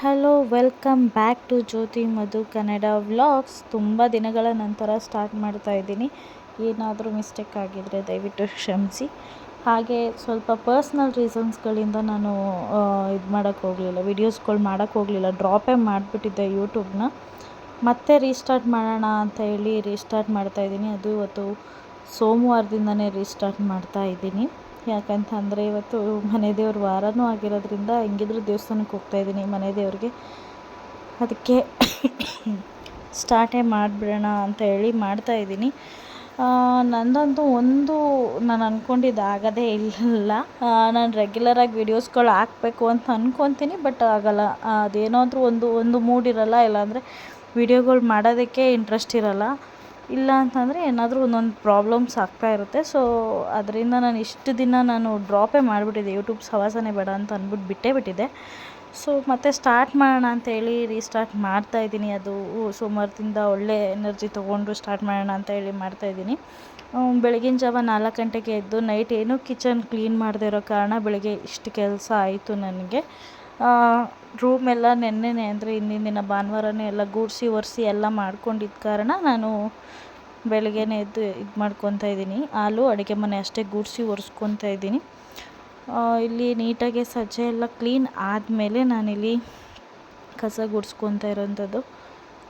Hello, welcome back to Jyothi Madhu Kannada vlogs. ತುಂಬ ದಿನಗಳ ನಂತರ ಸ್ಟಾರ್ಟ್ ಮಾಡ್ತಾ ಇದ್ದೀನಿ. ಏನಾದರೂ ಮಿಸ್ಟೇಕ್ ಆಗಿದ್ದರೆ ದಯವಿಟ್ಟು ಕ್ಷಮಿಸಿ. ಹಾಗೆ ಸ್ವಲ್ಪ ಪರ್ಸ್ನಲ್ ರೀಸನ್ಸ್ಗಳಿಂದ ನಾನು ಇದು ಮಾಡೋಕ್ಕೆ ಹೋಗಲಿಲ್ಲ. ವೀಡಿಯೋಸ್ಗಳು ಮಾಡೋಕ್ಕೆ ಹೋಗಲಿಲ್ಲ. ಡ್ರಾಪೇ ಮಾಡಿಬಿಟ್ಟಿದ್ದೆ ಯೂಟ್ಯೂಬ್ನ. ಮತ್ತೆ ರೀಸ್ಟಾರ್ಟ್ ಮಾಡೋಣ ಅಂತ ಹೇಳಿ ರೀಸ್ಟಾರ್ಟ್ ಮಾಡ್ತಾಯಿದ್ದೀನಿ ಅದು ಇವತ್ತು ಸೋಮವಾರದಿಂದನೇ ರೀಸ್ಟಾರ್ಟ್ ಮಾಡ್ತಾ ಇದ್ದೀನಿ. ಯಾಕಂತಂದರೆ ಇವತ್ತು ಮನೆ ದೇವ್ರ ವಾರನೂ ಆಗಿರೋದ್ರಿಂದ ಹೆಂಗಿದ್ರು ದೇವಸ್ಥಾನಕ್ಕೆ ಹೋಗ್ತಾ ಇದ್ದೀನಿ ಮನೆ ದೇವ್ರಿಗೆ. ಅದಕ್ಕೆ ಸ್ಟಾರ್ಟೇ ಮಾಡಿಬಿಡೋಣ ಅಂತ ಹೇಳಿ ಮಾಡ್ತಾ ಇದ್ದೀನಿ. ನಂದಂತೂ ಒಂದು ನಾನು ಅಂದ್ಕೊಂಡಿದ್ದು ಆಗೋದೇ ಇಲ್ಲ. ನಾನು ರೆಗ್ಯುಲರಾಗಿ ವೀಡಿಯೋಸ್ಗಳು ಹಾಕ್ಬೇಕು ಅಂತ ಅಂದ್ಕೊತೀನಿ ಬಟ್ ಆಗೋಲ್ಲ. ಅದೇನಾದರೂ ಒಂದು ಒಂದು ಮೂಡ್ ಇರಲ್ಲ, ಇಲ್ಲಾಂದರೆ ವೀಡಿಯೋಗಳು ಮಾಡೋದಕ್ಕೆ ಇಂಟ್ರೆಸ್ಟ್ ಇರೋಲ್ಲ. ಇಲ್ಲ ಅಂತಂದರೆ ಏನಾದರೂ ಒಂದೊಂದು ಪ್ರಾಬ್ಲಮ್ಸ್ ಆಗ್ತಾ ಇರುತ್ತೆ. ಸೊ ಅದರಿಂದ ನಾನು ಇಷ್ಟು ದಿನ ನಾನು ಡ್ರಾಪೇ ಮಾಡಿಬಿಟ್ಟಿದ್ದೆ. ಯೂಟ್ಯೂಬ್ ಸವಾಸನೇ ಬೇಡ ಅಂತ ಅಂದ್ಬಿಟ್ಟು ಬಿಟ್ಟೇ ಬಿಟ್ಟಿದ್ದೆ. ಸೊ ಮತ್ತೆ ಸ್ಟಾರ್ಟ್ ಮಾಡೋಣ ಅಂತೇಳಿ ರೀಸ್ಟಾರ್ಟ್ ಮಾಡ್ತಾ ಇದ್ದೀನಿ. ಅದು ಸೋಮವಾರದಿಂದ ಒಳ್ಳೆ ಎನರ್ಜಿ ತೊಗೊಂಡು ಸ್ಟಾರ್ಟ್ ಮಾಡೋಣ ಅಂತ ಹೇಳಿ ಮಾಡ್ತಾ ಇದ್ದೀನಿ. ಬೆಳಗಿನ ಜಾವ ನಾಲ್ಕು ಗಂಟೆಗೆ ಎದ್ದು ನೈಟ್ ಏನು ಕಿಚನ್ ಕ್ಲೀನ್ ಮಾಡದೇ ಇರೋ ಕಾರಣ ಬೆಳಗ್ಗೆ ಇಷ್ಟು ಕೆಲಸ ಆಯಿತು ನನಗೆ. ರೂಮೆಲ್ಲ ನೆನ್ನೆನೆ ಅಂದರೆ ಹಿಂದಿನ ದಿನ ಭಾನುವಾರನೇ ಎಲ್ಲ ಗೂಡಿಸಿ, ಒರೆಸಿ ಎಲ್ಲ ಮಾಡ್ಕೊಂಡಿದ್ದ ಕಾರಣ ನಾನು ಬೆಳಗ್ಗೆನೇ ಎದ್ದು ಇದು ಮಾಡ್ಕೊತಾ ಇದ್ದೀನಿ. ಹಾಲು, ಅಡುಗೆ ಮನೆ ಅಷ್ಟೇ ಗುಡಿಸಿ, ಒರೆಸ್ಕೊತಾ ಇದ್ದೀನಿ. ಇಲ್ಲಿ ನೀಟಾಗಿ ಸಜ್ಜೆ ಎಲ್ಲ ಕ್ಲೀನ್ ಆದಮೇಲೆ ನಾನಿಲ್ಲಿ ಕಸ ಗುಡಿಸ್ಕೊತಾ ಇರೋಂಥದ್ದು.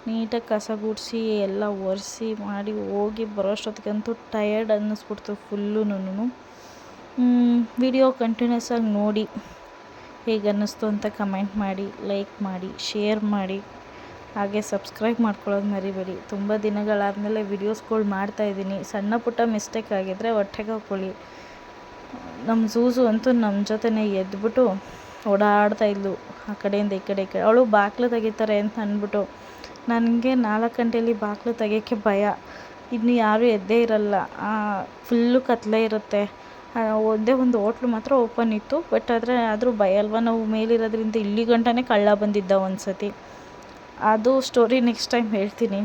ನೀಟಾಗಿ ಕಸ ಗುಡಿಸಿ, ಎಲ್ಲ ಒರೆಸಿ ಮಾಡಿ ಹೋಗಿ ಬರೋಷ್ಟೊತ್ತಿಗಂತೂ ಟಯರ್ಡ್ ಅನ್ನಿಸ್ಬಿಡ್ತು ಫುಲ್ಲುನು ವಿಡಿಯೋ ಕಂಟಿನ್ಯೂಸ್ ಆಗಿ ನೋಡಿ. ಹೇಗೆ ಅನ್ನಿಸ್ತು ಅಂತ ಕಮೆಂಟ್ ಮಾಡಿ ಲೈಕ್ ಮಾಡಿ ಶೇರ್ ಮಾಡಿ, ಹಾಗೆ ಸಬ್ಸ್ಕ್ರೈಬ್ ಮಾಡ್ಕೊಳ್ಳೋದು ಮರಿಬೇಡಿ. ತುಂಬ ದಿನಗಳಾದಮೇಲೆ ವೀಡಿಯೋಸ್ಗಳು ಮಾಡ್ತಾಯಿದ್ದೀನಿ ಸಣ್ಣ ಪುಟ್ಟ ಮಿಸ್ಟೇಕ್ ಆಗಿದ್ದರೆ ಹೊಟ್ಟೆಗೆ ಹಾಕ್ಕೊಳ್ಳಿ. ನಮ್ಮ ಝೂಝು ಅಂತೂ ನಮ್ಮ ಜೊತೆನೇ ಎದ್ಬಿಟ್ಟು ಓಡಾಡ್ತಾ ಇದ್ಲು. ಆ ಕಡೆಯಿಂದ ಈ ಕಡೆ ಈ ಕಡೆ. ಅವಳು ಬಾಗಿಲು ತೆಗಿತಾರೆ ಅಂತ ಅಂದ್ಬಿಟ್ಟು ನನಗೆ ನಾಲ್ಕು ಗಂಟೆಯಲ್ಲಿ ಬಾಗಿಲು ತೆಗಿಯೋಕ್ಕೆ ಭಯ. ಇನ್ನು ಯಾರೂ ಎದ್ದೇ ಇರಲ್ಲ. ಫುಲ್ಲು ಕತ್ತಲೆ ಇರುತ್ತೆ. ಒಂದೇ ಒಂದು ಹೋಟ್ಲು ಮಾತ್ರ ಓಪನ್ ಇತ್ತು, ಬಟ್ ಆದರೆ ಆದರೂ ಭಯ ಅಲ್ವ? ನಾವು ಮೇಲಿರೋದ್ರಿಂದ ಇಲ್ಲಿ ಗಂಟನೇ ಕಳ್ಳ ಬಂದಿದ್ದ ಒಂದು ಸತಿ ಅದು ಸ್ಟೋರಿ ನೆಕ್ಸ್ಟ್ ಟೈಮ್ ಹೇಳ್ತೀನಿ.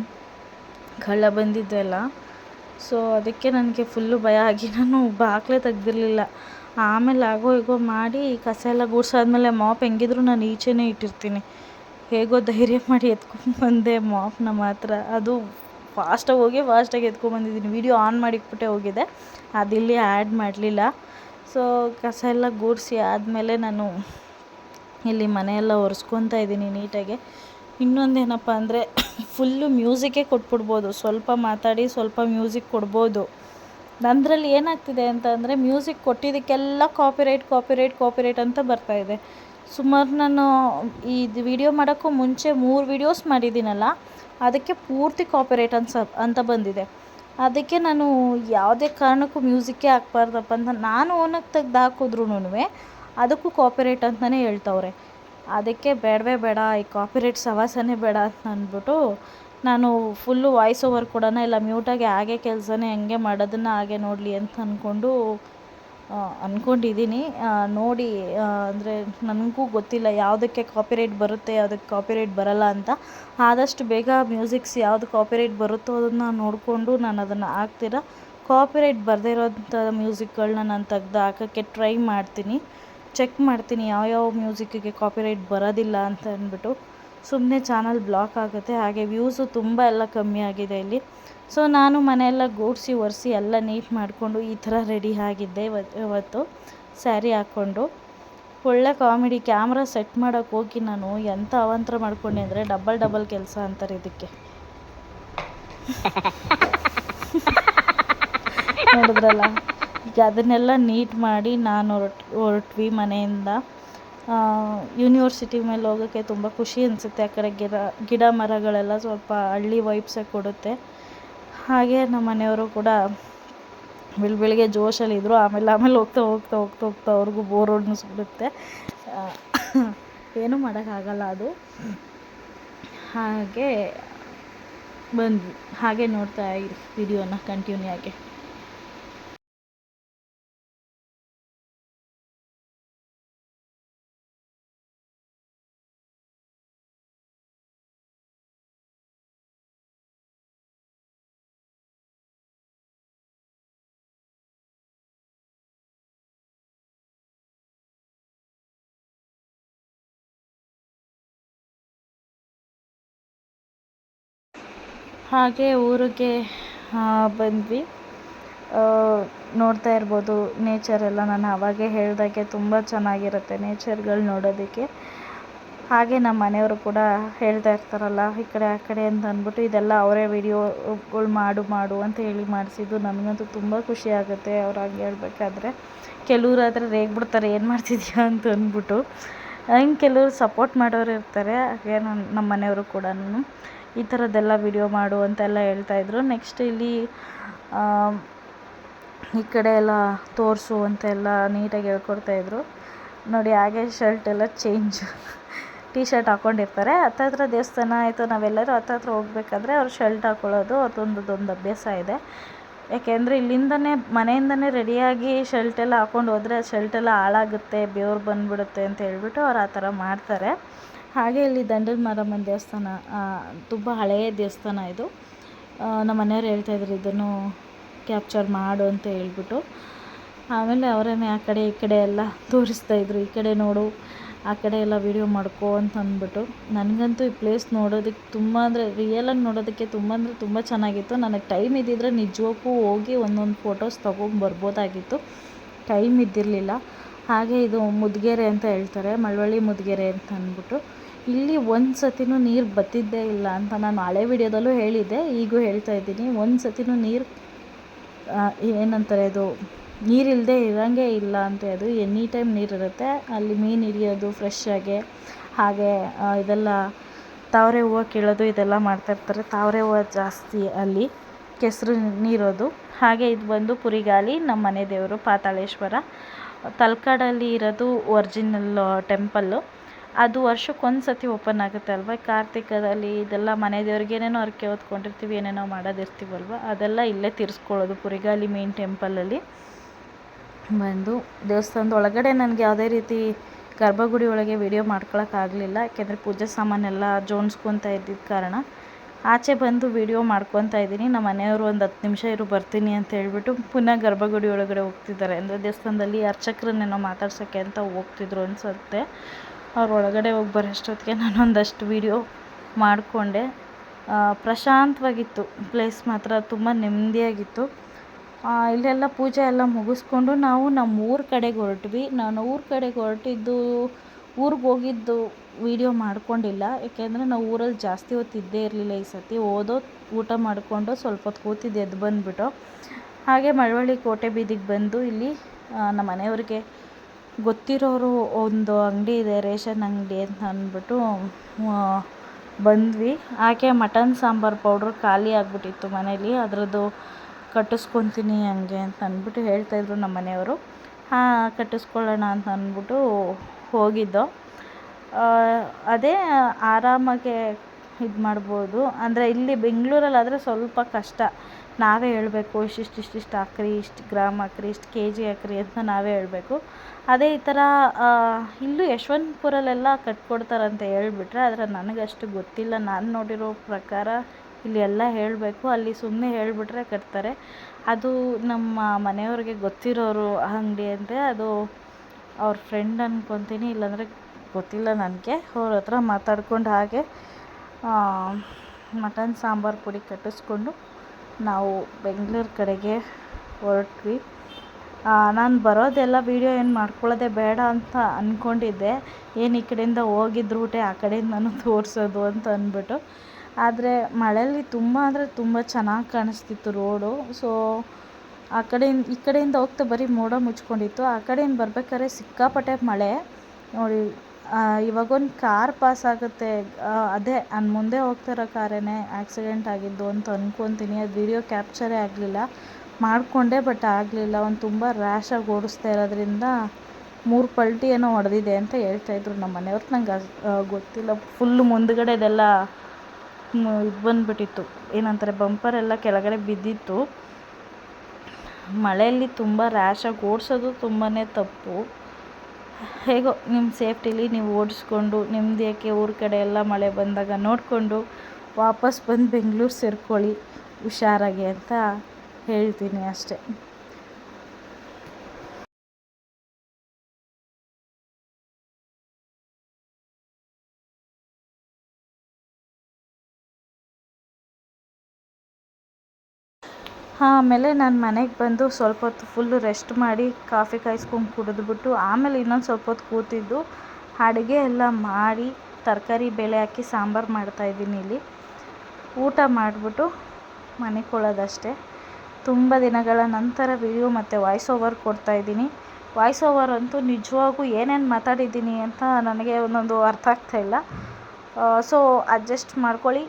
ಕಳ್ಳ ಬಂದಿದ್ದೆಲ್ಲ ಸೊ ಅದಕ್ಕೆ ನನಗೆ ಫುಲ್ಲು ಭಯ ಆಗಿ ನಾನು ಬಾಗಿಲೇ ತೆಗ್ದಿರಲಿಲ್ಲ. ಆಮೇಲೆ ಆಗೋ ಹೇಗೋ ಮಾಡಿ ಕಸ ಎಲ್ಲ ಗುಡ್ಸಾದ್ಮೇಲೆ ಮಾಪ್ ಹೆಂಗಿದ್ರು ನಾನು ಈಚೆನೇ ಇಟ್ಟಿರ್ತೀನಿ. ಹೇಗೋ ಧೈರ್ಯ ಮಾಡಿ ಎತ್ಕೊಂಡು ಬಂದೆ ಮಾಪ್ನ ಮಾತ್ರ. ಅದು ಫಾಸ್ಟಾಗಿ ಹೋಗಿ ಫಾಸ್ಟಾಗಿ ಎತ್ಕೊಂಡ್ಬಂದಿದ್ದೀನಿ ವೀಡಿಯೋ ಆನ್ ಮಾಡಿಕ್ಬಿಟ್ಟೆ ಹೋಗಿದ್ದೆ ಅದಿಲ್ಲಿ ಆ್ಯಡ್ ಮಾಡಲಿಲ್ಲ. ಸೊ ಕಸ ಎಲ್ಲ ಗುಡಿಸಿ ಆದಮೇಲೆ ನಾನು ಇಲ್ಲಿ ಮನೆಯೆಲ್ಲ ಒರೆಸ್ಕೊತಾ ಇದ್ದೀನಿ ನೀಟಾಗಿ. ಇನ್ನೊಂದೇನಪ್ಪ ಅಂದರೆ ಫುಲ್ಲು ಮ್ಯೂಸಿಕ್ಕೇ ಕೊಟ್ಬಿಡ್ಬೋದು. ಸ್ವಲ್ಪ ಮಾತಾಡಿ, ಸ್ವಲ್ಪ ಮ್ಯೂಸಿಕ್ ಕೊಡ್ಬೋದು. ನನ್ನದ್ರಲ್ಲಿ ಏನಾಗ್ತಿದೆ ಅಂತ ಅಂದರೆ ಮ್ಯೂಸಿಕ್ ಕೊಟ್ಟಿದ್ದಕ್ಕೆಲ್ಲ ಕಾಪಿರೈಟ್ ಕಾಪಿರೈಟ್ ಕಾಪಿರೈಟ್ ಅಂತ ಬರ್ತಾಯಿದೆ ಸುಮಾರು ನಾನು ಇದು ವಿಡಿಯೋ ಮಾಡೋಕ್ಕೂ ಮುಂಚೆ ಮೂರು ವಿಡಿಯೋಸ್ ಮಾಡಿದ್ದೀನಲ್ಲ, ಅದಕ್ಕೆ ಪೂರ್ತಿ ಕಾಪಿರೈಟ್ ಅನ್ಸ, ಅಂತ ಬಂದಿದೆ. ಅದಕ್ಕೆ ನಾನು ಯಾವುದೇ ಕಾರಣಕ್ಕೂ ಮ್ಯೂಸಿಕ್ಕೇ ಹಾಕ್ಬಾರ್ದಪ್ಪ ಅಂತ ನಾನು ಓನಾಗಿ ತೆಗ್ದು ಹಾಕಿದ್ರೂ ಅದಕ್ಕೂ ಕಾಪಿರೈಟ್ ಅಂತಲೇ ಹೇಳ್ತವ್ರೆ. ಅದಕ್ಕೆ ಬೇಡವೇ ಬೇಡ, ಈ ಕಾಪಿರೈಟ್ ಸವಾಸನೇ ಬೇಡ ಅಂತ ಅಂದ್ಬಿಟ್ಟು ನಾನು ಫುಲ್ಲು ವಾಯ್ಸ್ ಓವರ್ ಕೊಡೋಣ ಇಲ್ಲ ಮ್ಯೂಟಾಗಿ ಹಾಗೆ ಕೆಲಸನೇ ಹಂಗೆ ಮಾಡೋದನ್ನು ಹಾಗೆ ನೋಡಲಿ ಅಂತ ಅಂದ್ಕೊಂಡು ಅಂದ್ಕೊಂಡಿದ್ದೀನಿ ನೋಡಿ ಅಂದರೆ ನನಗೂ ಗೊತ್ತಿಲ್ಲ ಯಾವುದಕ್ಕೆ ಕಾಪಿರೈಟ್ ಬರುತ್ತೆ, ಯಾವುದಕ್ಕೆ ಕಾಪಿರೈಟ್ ಬರಲ್ಲ ಅಂತ. ಆದಷ್ಟು ಬೇಗ ಮ್ಯೂಸಿಕ್ಸ್ ಯಾವುದು ಕಾಪಿರೈಟ್ ಬರುತ್ತೋ ಅದನ್ನು ನೋಡಿಕೊಂಡು ನಾನು ಅದನ್ನು ಹಾಕ್ತೀರ? ಕಾಪಿರೈಟ್ ಬರದೇ ಇರೋಂಥ ಮ್ಯೂಸಿಕ್ಗಳನ್ನ ನಾನು ತೆಗ್ದು ಹಾಕೋಕ್ಕೆ ಟ್ರೈ ಮಾಡ್ತೀನಿ. ಚೆಕ್ ಮಾಡ್ತೀನಿ ಯಾವ್ಯಾವ ಮ್ಯೂಸಿಕ್ಕಿಗೆ ಕಾಪಿರೈಟ್ ಬರೋದಿಲ್ಲ ಅಂತ ಅಂದ್ಬಿಟ್ಟು. ಸುಮ್ಮನೆ ಚಾನಲ್ ಬ್ಲಾಕ್ ಆಗುತ್ತೆ. ಹಾಗೆ ವ್ಯೂಸು ತುಂಬ ಎಲ್ಲ ಕಮ್ಮಿ ಆಗಿದೆ ಇಲ್ಲಿ. ಸೊ ನಾನು ಮನೆಯೆಲ್ಲ ಗೂಡಿಸಿ, ಒರೆಸಿ ಎಲ್ಲ ನೀಟ್ ಮಾಡಿಕೊಂಡು ಈ ಥರ ರೆಡಿ ಆಗಿದ್ದೆ ಇವತ್ತು ಸ್ಯಾರಿ ಹಾಕ್ಕೊಂಡು. ಒಳ್ಳೆ ಕಾಮಿಡಿ, ಕ್ಯಾಮ್ರಾ ಸೆಟ್ ಮಾಡೋಕ್ಕೆ ಹೋಗಿ ನಾನು ಎಂಥ ಅವಾಂತರ ಮಾಡ್ಕೊಂಡೆ ಅಂದರೆ ಡಬಲ್ ಡಬಲ್ ಕೆಲಸ ಅಂತಾರೆ ಇದಕ್ಕೆ. ನೋಡಿದ್ರಲ್ಲ? ಅದನ್ನೆಲ್ಲ ನೀಟ್ ಮಾಡಿ ನಾನು ಹೊರಟ್, ಹೊರಟ್ವಿ ಮನೆಯಿಂದ. ಯೂನಿವರ್ಸಿಟಿ ಮೇಲೆ ಹೋಗೋಕ್ಕೆ ತುಂಬ ಖುಷಿ ಅನಿಸುತ್ತೆ. ಆ ಕಡೆ ಗಿಡ ಗಿಡ ಮರಗಳೆಲ್ಲ ಸ್ವಲ್ಪ ಹಳ್ಳಿ ವೈಬ್ಸೇ ಕೊಡುತ್ತೆ. ಹಾಗೆ ನಮ್ಮ ಮನೆಯವರು ಕೂಡ ಬೆಳ ಬೆಳಿಗ್ಗೆ ಜೋಶಲ್ಲಿದ್ದರು ಆಮೇಲೆ ಆಮೇಲೆ ಹೋಗ್ತಾ ಹೋಗ್ತಾ ಹೋಗ್ತಾ ಹೋಗ್ತಾ ಅವ್ರಿಗೂ ಬೋರ್ ಹೊಡ್ಸ್ಬಿಡುತ್ತೆ ಏನೂ ಮಾಡೋಕ್ಕಾಗಲ್ಲ ಅದು. ಹಾಗೆ ಬಂದ್ವಿ. ಹಾಗೆ ನೋಡ್ತಾ ಇರಿ ವಿಡಿಯೋನ ಕಂಟಿನ್ಯೂ ಆಗಿ. ಹಾಗೆ ಊರಿಗೆ ಬಂದ್ವಿ. ನೋಡ್ತಾ ಇರ್ಬೋದು ನೇಚರ್ ಎಲ್ಲ ನಾನು ಆವಾಗೇ ಹೇಳ್ದಾಗೆ ತುಂಬ ಚೆನ್ನಾಗಿರುತ್ತೆ ನೇಚರ್ಗಳು ನೋಡೋದಕ್ಕೆ. ಹಾಗೆ ನಮ್ಮ ಮನೆಯವರು ಕೂಡ ಹೇಳ್ತಾ ಇರ್ತಾರಲ್ಲ, ಈ ಕಡೆ ಆ ಕಡೆ ಅಂತ ಅಂದ್ಬಿಟ್ಟು ಇದೆಲ್ಲ ಅವರೇ ವಿಡಿಯೋಗಳು ಮಾಡು ಮಾಡು ಅಂತ ಹೇಳಿ ಮಾಡಿಸಿದ್ದು. ನನಗಂತೂ ತುಂಬ ಖುಷಿ ಆಗುತ್ತೆ ಅವ್ರು ಹಂಗೆ ಹೇಳ್ಬೇಕಾದ್ರೆ. ಕೆಲವ್ರು ಆದರೆ ರೇಗ್ಬಿಡ್ತಾರೆ, ಏನು ಮಾಡ್ತಿದ್ಯಾ? ಅಂತ ಅಂದ್ಬಿಟ್ಟು. ಹಂಗೆ ಕೆಲವರು ಸಪೋರ್ಟ್ ಮಾಡೋರು ಇರ್ತಾರೆ, ಹಾಗೆ ನಮ್ಮ ಮನೆಯವರು ಕೂಡ ಈ ಥರದ್ದೆಲ್ಲ ವಿಡಿಯೋ ಮಾಡು ಅಂತೆಲ್ಲ ಹೇಳ್ತಾಯಿದ್ರು ನೆಕ್ಸ್ಟ್ ಇಲ್ಲಿ ಈ ಕಡೆ ಎಲ್ಲ ತೋರಿಸು ಅಂತೆಲ್ಲ ನೀಟಾಗಿ ಹೇಳ್ಕೊಡ್ತಾಯಿದ್ರು ನೋಡಿ, ಹಾಗೆ ಶರ್ಟ್ ಎಲ್ಲ ಚೇಂಜ್ ಟೀ ಶರ್ಟ್ ಹಾಕ್ಕೊಂಡಿರ್ತಾರೆ ಹತ್ತತ್ರ ದೇವಸ್ಥಾನ ಆಯಿತು, ನಾವೆಲ್ಲರೂ ಹತ್ರ ಹೋಗ್ಬೇಕಾದ್ರೆ ಅವ್ರು ಶರ್ಟ್ ಹಾಕ್ಕೊಳ್ಳೋದು ಅದೊಂದು ಅದೊಂದು ಅಭ್ಯಾಸ ಇದೆ. ಯಾಕೆಂದರೆ ಇಲ್ಲಿಂದನೇ, ಮನೆಯಿಂದನೇ ರೆಡಿಯಾಗಿ ಶರ್ಟೆಲ್ಲ ಹಾಕ್ಕೊಂಡು ಹೋದರೆ ಶರ್ಟೆಲ್ಲ ಹಾಳಾಗುತ್ತೆ, ಬೆವ್ರು ಬಂದುಬಿಡುತ್ತೆ ಅಂತ ಹೇಳ್ಬಿಟ್ಟು ಅವ್ರು ಆ ಥರ ಮಾಡ್ತಾರೆ. ಹಾಗೆ ಇಲ್ಲಿ ದಂಡನ ಮಾರಮ್ಮನ ದೇವಸ್ಥಾನ ತುಂಬ ಹಳೆಯ ದೇವಸ್ಥಾನ ಇದು. ನಮ್ಮ ಮನೆಯವ್ರು ಹೇಳ್ತಾಯಿದ್ರು ಇದನ್ನು ಕ್ಯಾಪ್ಚರ್ ಮಾಡು ಅಂತ ಹೇಳ್ಬಿಟ್ಟು. ಆಮೇಲೆ ಅವರೇನೆ ಆ ಕಡೆ ಈ ಕಡೆ ಎಲ್ಲ ತೋರಿಸ್ತಾಯಿದ್ರು ಈ ಕಡೆ ನೋಡು, ಆ ಕಡೆ ಎಲ್ಲ ವೀಡಿಯೋ ಮಾಡ್ಕೊ ಅಂತ ಅಂದ್ಬಿಟ್ಟು. ನನಗಂತೂ ಈ ಪ್ಲೇಸ್ ನೋಡೋದಕ್ಕೆ ತುಂಬ ಅಂದರೆ ರಿಯಲಾಗಿ ನೋಡೋದಕ್ಕೆ ತುಂಬ ಅಂದರೆ ತುಂಬ ಚೆನ್ನಾಗಿತ್ತು. ನನಗೆ ಟೈಮ್ ಇದ್ದಿದ್ರೆ ನಿಜವಾಗೂ ಹೋಗಿ ಒಂದೊಂದು ಫೋಟೋಸ್ ತೊಗೊಂಬರ್ಬೋದಾಗಿತ್ತು ಟೈಮ್ ಇದ್ದಿರಲಿಲ್ಲ. ಹಾಗೆ ಇದು ಮುದ್ಗೆರೆ ಅಂತ ಹೇಳ್ತಾರೆ, ಮಳವಳ್ಳಿ ಮುದ್ಗೆರೆ ಅಂತ ಅಂದ್ಬಿಟ್ಟು. ಇಲ್ಲಿ ಒಂದು ಸತಿನೂ ನೀರು ಬತ್ತಿದ್ದೇ ಇಲ್ಲ ಅಂತ ನಾನು ಹಳೆ ವಿಡಿಯೋದಲ್ಲೂ ಹೇಳಿದ್ದೆ, ಈಗೂ ಹೇಳ್ತಾ ಇದ್ದೀನಿ. ಒಂದು ಸತಿನೂ ನೀರು ಏನಂತಾರೆ ಅದು ನೀರಿಲ್ಲದೆ ಇರೋಂಗೆ ಇಲ್ಲ ಅಂತ ಅದು, ಎನಿ ಟೈಮ್ ನೀರಿರುತ್ತೆ ಅಲ್ಲಿ ಮೀನು ಹಿಡಿಯೋದು ಆಗಿ, ಹಾಗೆ ಇದೆಲ್ಲ ತಾವರೆ ಹೂವು ಕೀಳೋದು ಇದೆಲ್ಲ ಮಾಡ್ತಾಯಿರ್ತಾರೆ ತಾವರೆ ಹೂವು ಜಾಸ್ತಿ ಅಲ್ಲಿ ಕೆಸರು ನೀರೋದು. ಹಾಗೆ ಇದು ಬಂದು ಪುರಿಗಾಲಿ ನಮ್ಮ ಮನೆ ದೇವರು ಪಾತಾಳೇಶ್ವರ. ತಲಕಾಡಲ್ಲಿ ಇರೋದು ಒರ್ಜಿನಲ್ ಟೆಂಪಲ್ಲು. ಅದು ವರ್ಷಕ್ಕೊಂದು ಸತಿ ಓಪನ್ ಆಗುತ್ತೆ ಅಲ್ವಾ? ಕಾರ್ತಿಕದಲ್ಲಿ ಇದೆಲ್ಲ ಮನೆ ದೇವ್ರಿಗೆ ಏನೇನೋ ಹರಕೆ ಹೊತ್ಕೊಂಡಿರ್ತೀವಿ, ಏನೇನೋ ಮಾಡೋದಿರ್ತೀವಲ್ವ? ಅದೆಲ್ಲ ಇಲ್ಲೇ ತೀರಿಸ್ಕೊಳ್ಳೋದು ಪುರಿಗಾಲಿ ಮೇನ್ ಟೆಂಪಲಲ್ಲಿ. ಬಂದು ದೇವಸ್ಥಾನದ ಒಳಗಡೆ ನನಗೆ ಯಾವುದೇ ರೀತಿ ಗರ್ಭಗುಡಿ ಒಳಗೆ ವೀಡಿಯೋ ಮಾಡ್ಕೊಳಕ್ಕಾಗಲಿಲ್ಲ. ಯಾಕೆಂದರೆ ಪೂಜೆ ಸಾಮಾನೆಲ್ಲ ಜೋಡಿಸ್ಕೊತಾ ಇದ್ದಿದ್ದ ಕಾರಣ. ಆಚೆ ಬಂದು ವೀಡಿಯೋ ಮಾಡ್ಕೊತಾ ಇದ್ದೀನಿ. ನಮ್ಮ ಮನೆಯವರು ಒಂದು ಹತ್ತು ನಿಮಿಷ ಇರು, ಬರ್ತೀನಿ ಅಂತ ಹೇಳ್ಬಿಟ್ಟು ಪುನಃ ಗರ್ಭಗುಡಿ ಒಳಗಡೆ ಹೋಗ್ತಿದ್ದಾರೆ. ಅಂದರೆ ದೇವಸ್ಥಾನದಲ್ಲಿ ಅರ್ಚಕರನ್ನೇನೋ ಮಾತಾಡ್ಸೋಕ್ಕೆ ಅಂತ ಹೋಗ್ತಿದ್ರು ಅನಿಸುತ್ತೆ. ಅವ್ರು ಒಳಗಡೆ ಹೋಗಿ ಬರೋಷ್ಟೊತ್ತಿಗೆ ನಾನು ಒಂದಷ್ಟು ವೀಡಿಯೋ ಮಾಡಿಕೊಂಡೆ ಪ್ರಶಾಂತವಾಗಿತ್ತು. ಪ್ಲೇಸ್ ಮಾತ್ರ ತುಂಬ ನೆಮ್ಮದಿಯಾಗಿತ್ತು. ಇಲ್ಲೆಲ್ಲ ಪೂಜೆ ಎಲ್ಲ ಮುಗಿಸ್ಕೊಂಡು ನಾವು ನಮ್ಮ ಊರ ಕಡೆಗೆ ಹೊರಟ್ವಿ. ನಾನು ಊರ ಕಡೆಗೆ ಹೊರಟಿದ್ದು ಊರಿಗೆ ಹೋಗಿದ್ದು ವೀಡಿಯೋ ಮಾಡ್ಕೊಂಡಿಲ್ಲ. ಏಕೆಂದರೆ ನಾವು ಊರಲ್ಲಿ ಜಾಸ್ತಿ ಹೊತ್ತು ಇದ್ದೇ ಇರಲಿಲ್ಲ ಈ ಸತಿ ಓದೋ, ಊಟ ಮಾಡಿಕೊಂಡು ಸ್ವಲ್ಪ ಹೊತ್ತು ಕೂತಿದ್ದು, ಎದ್ದು ಬಂದುಬಿಟ್ಟು. ಹಾಗೆ ಮಳವಳ್ಳಿ ಕೋಟೆ ಬೀದಿಗೆ ಬಂದು ಇಲ್ಲಿ ನಮ್ಮ ಮನೆಯವ್ರಿಗೆ ಗೊತ್ತಿರೋರು ಒಂದು ಅಂಗಡಿ ಇದೆ, ರೇಷನ್ ಅಂಗಡಿ ಅಂತ ಅಂದ್ಬಿಟ್ಟು ಬಂದ್ವಿ. ಆಕೆ ಮಟನ್ ಸಾಂಬಾರು ಪೌಡ್ರ್ ಖಾಲಿ ಆಗಿಬಿಟ್ಟಿತ್ತು ಮನೇಲಿ. ಅದರದ್ದು ಕಟ್ಟಿಸ್ಕೊತೀನಿ ಹಂಗೆ ಅಂತ ಅಂದ್ಬಿಟ್ಟು ಹೇಳ್ತಾಯಿದ್ರು ನಮ್ಮ ಮನೆಯವರು. ಹಾಂ, ಕಟ್ಟಿಸ್ಕೊಳ್ಳೋಣ ಅಂತ ಅಂದ್ಬಿಟ್ಟು ಹೋಗಿದ್ದೋ ಅದೇ ಆರಾಮಾಗೆ ಇದು ಮಾಡ್ಬೋದು. ಅಂದರೆ ಇಲ್ಲಿ ಬೆಂಗಳೂರಲ್ಲಾದರೆ ಸ್ವಲ್ಪ ಕಷ್ಟ. ನಾವೇ ಹೇಳಬೇಕು, ಇಷ್ಟಿಷ್ಟು ಇಷ್ಟಿಷ್ಟು ಹಾಕ್ರಿ, ಇಷ್ಟು ಗ್ರಾಮ್ ಹಾಕ್ರಿ, ಇಷ್ಟು ಕೆ ಜಿ ಹಾಕ್ರಿ ಅಂತ ನಾವೇ ಹೇಳಬೇಕು. ಅದೇ ಈ ಥರ ಇಲ್ಲೂ ಯಶವಂತಪುರಲ್ಲೆಲ್ಲ ಕಟ್ಕೊಡ್ತಾರಂತ ಹೇಳ್ಬಿಟ್ರೆ, ಆದರೆ ನನಗಷ್ಟು ಗೊತ್ತಿಲ್ಲ. ನಾನು ನೋಡಿರೋ ಪ್ರಕಾರ ಇಲ್ಲಿ ಎಲ್ಲ ಹೇಳಬೇಕು. ಅಲ್ಲಿ ಸುಮ್ಮನೆ ಹೇಳಿಬಿಟ್ರೆ ಕಟ್ತಾರೆ. ಅದು ನಮ್ಮ ಮನೆಯವ್ರಿಗೆ ಗೊತ್ತಿರೋರು ಅಂಗಡಿ ಅಂದರೆ ಅದು ಅವ್ರ ಫ್ರೆಂಡ್ ಅನ್ಕೊತೀನಿ, ಇಲ್ಲಾಂದರೆ ಗೊತ್ತಿಲ್ಲ ನನಗೆ. ಅವ್ರ ಹತ್ರ ಮಾತಾಡ್ಕೊಂಡು ಹಾಗೆ ಮಟನ್, ಸಾಂಬಾರು ಪುಡಿ ಕಟ್ಟಿಸ್ಕೊಂಡು ನಾವು ಬೆಂಗ್ಳೂರು ಕಡೆಗೆ ಹೊರಟ್ವಿ. ನಾನು ಬರೋದೆಲ್ಲ ವೀಡಿಯೋ ಏನು ಮಾಡ್ಕೊಳ್ಳೋದೆ ಬೇಡ ಅಂತ ಅಂದ್ಕೊಂಡಿದ್ದೆ ಏನು ಈ ಕಡೆಯಿಂದ ಹೋಗಿದ್ದ ರೂಟೇ ಆ ಕಡೆಯಿಂದನೂ ತೋರಿಸೋದು ಅಂತ ಅಂದ್ಬಿಟ್ಟು ಆದರೆ ಮಳೇಲಿ ತುಂಬ ಅಂದರೆ ತುಂಬ ಚೆನ್ನಾಗಿ ಕಾಣಿಸ್ತಿತ್ತು ರೋಡು ಸೊ ಆ ಕಡೆಯಿಂದ, ಈ ಕಡೆಯಿಂದ ಹೋಗ್ತಾ ಬರೀ ಮೋಡ ಮುಚ್ಕೊಂಡಿತ್ತು. ಆ ಕಡೆಯಿಂದ ಬರ್ಬೇಕಾದ್ರೆ ಸಿಕ್ಕಾಪಟ್ಟೆ ಮಳೆ. ನೋಡಿ ಇವಾಗೊಂದು ಕಾರ್ ಪಾಸ್ ಆಗುತ್ತೆ. ಅದೇ ನನ್ನ ಮುಂದೆ ಹೋಗ್ತಿರೋ ಕಾರೇನೆ ಆಕ್ಸಿಡೆಂಟ್ ಆಗಿದ್ದು ಅಂತ ಅಂದ್ಕೊತೀನಿ ಅದು ವಿಡಿಯೋ ಕ್ಯಾಪ್ಚರೇ ಆಗಲಿಲ್ಲ. ಮಾಡಿಕೊಂಡೆ, ಬಟ್ ಆಗಲಿಲ್ಲ. ಒಂದು ತುಂಬ ರ್ಯಾಶಾಗಿ ಓಡಿಸ್ತಾ ಇರೋದ್ರಿಂದ ಮೂರು ಪಲ್ಟಿ ಏನೋ ಹೊಡೆದಿದೆ ಅಂತ ಹೇಳ್ತಾಯಿದ್ರು ನಮ್ಮ ಮನೆಯವ್ರು ನಂಗೆ ಗೊತ್ತಿಲ್ಲ. ಫುಲ್ಲು ಮುಂದುಗಡೆದೆಲ್ಲ ಇದು ಬಂದುಬಿಟ್ಟಿತ್ತು. ಏನಂತಾರೆ ಬಂಪರೆಲ್ಲ ಕೆಳಗಡೆ ಬಿದ್ದಿತ್ತು. ಮಳೆಯಲ್ಲಿ ತುಂಬ ರ್ಯಾಶಾಗಿ ಓಡಿಸೋದು ತುಂಬಾ ತಪ್ಪು. ಹೇಗೋ ನಿಮ್ಮ ಸೇಫ್ಟಿಲಿ ನೀವು ಓಡಿಸ್ಕೊಂಡು ನಿಮ್ಮದೇಕೆ ಊರ ಕಡೆ ಎಲ್ಲ ಮಳೆ ಬಂದಾಗ ನೋಡಿಕೊಂಡು ವಾಪಸ್ ಬಂದು ಬೆಂಗ್ಳೂರು ಸೇರ್ಕೊಳ್ಳಿ, ಹುಷಾರಾಗಿ ಅಂತ ಹೇಳ್ತೀನಿ ಅಷ್ಟೆ. ಆಮೇಲೆ ನಾನು ಮನೆಗೆ ಬಂದು ಸ್ವಲ್ಪ ಹೊತ್ತು ಫುಲ್ಲು ರೆಸ್ಟ್ ಮಾಡಿ ಕಾಫಿ ಕಾಯಿಸ್ಕೊಂಡು ಕುಡಿದ್ಬಿಟ್ಟು ಆಮೇಲೆ ಇನ್ನೊಂದು ಸ್ವಲ್ಪ ಹೊತ್ತು ಕೂತಿದ್ದು. ಅಡುಗೆ ಎಲ್ಲ ಮಾಡಿ ತರಕಾರಿ ಬೇಳೆ ಹಾಕಿ ಸಾಂಬಾರು ಮಾಡ್ತಾಯಿದ್ದೀನಿ ಇಲ್ಲಿ. ಊಟ ಮಾಡಿಬಿಟ್ಟು ಮನೆಗೊಳ್ಳೋದಷ್ಟೇ ತುಂಬ ದಿನಗಳ ನಂತರ ವಿಡಿಯೋ ಮತ್ತು ವಾಯ್ಸ್ ಓವರ್ ಕೊಡ್ತಾಯಿದ್ದೀನಿ ವಾಯ್ಸ್ ಓವರ್ ಅಂತೂ ನಿಜವಾಗೂ ಏನೇನು ಮಾತಾಡಿದ್ದೀನಿ ಅಂತ ನನಗೆ ಒಂದೊಂದು ಅರ್ಥ ಆಗ್ತಾಯಿಲ್ಲ ಸೊ ಅಡ್ಜಸ್ಟ್ ಮಾಡ್ಕೊಳ್ಳಿ.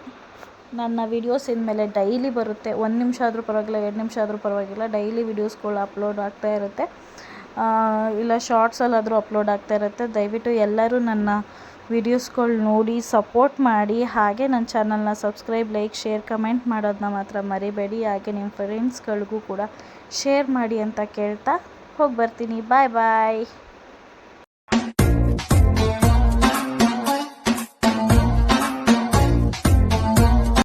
ನನ್ನ ವೀಡಿಯೋಸ್ ಮೇಲೆ ಡೈಲಿ ಬರುತ್ತೆ. ಒಂದು ನಿಮಿಷ ಆದರೂ ಪರವಾಗಿಲ್ಲ, ಎರಡು ನಿಮಿಷ ಆದರೂ ಪರವಾಗಿಲ್ಲ. ಡೈಲಿ ವೀಡಿಯೋಸ್ಗಳು ಅಪ್ಲೋಡ್ ಆಗ್ತಾ ಇರುತ್ತೆ. ಇಲ್ಲ ಶಾರ್ಟ್ಸಲ್ಲಾದರೂ ಅಪ್ಲೋಡ್ ಆಗ್ತಾ ಇರುತ್ತೆ. ದಯವಿಟ್ಟು ಎಲ್ಲರೂ ನನ್ನ ವೀಡಿಯೋಸ್ಗಳು ನೋಡಿ ಸಪೋರ್ಟ್ ಮಾಡಿ. ಹಾಗೆ ನನ್ನ ಚಾನಲ್ನ ಸಬ್ಸ್ಕ್ರೈಬ್ ಲೈಕ್ ಶೇರ್ ಕಮೆಂಟ್ ಮಾಡೋದನ್ನ ಮಾತ್ರ ಮರಿಬೇಡಿ. ಹಾಗೆ ನಿಮ್ಮ ಫ್ರೆಂಡ್ಸ್ಗಳಿಗೂ ಕೂಡ ಶೇರ್ ಮಾಡಿ ಅಂತ ಕೇಳ್ತಾ ಹೋಗಿ ಬರ್ತೀನಿ ಬಾಯ್ ಬಾಯ್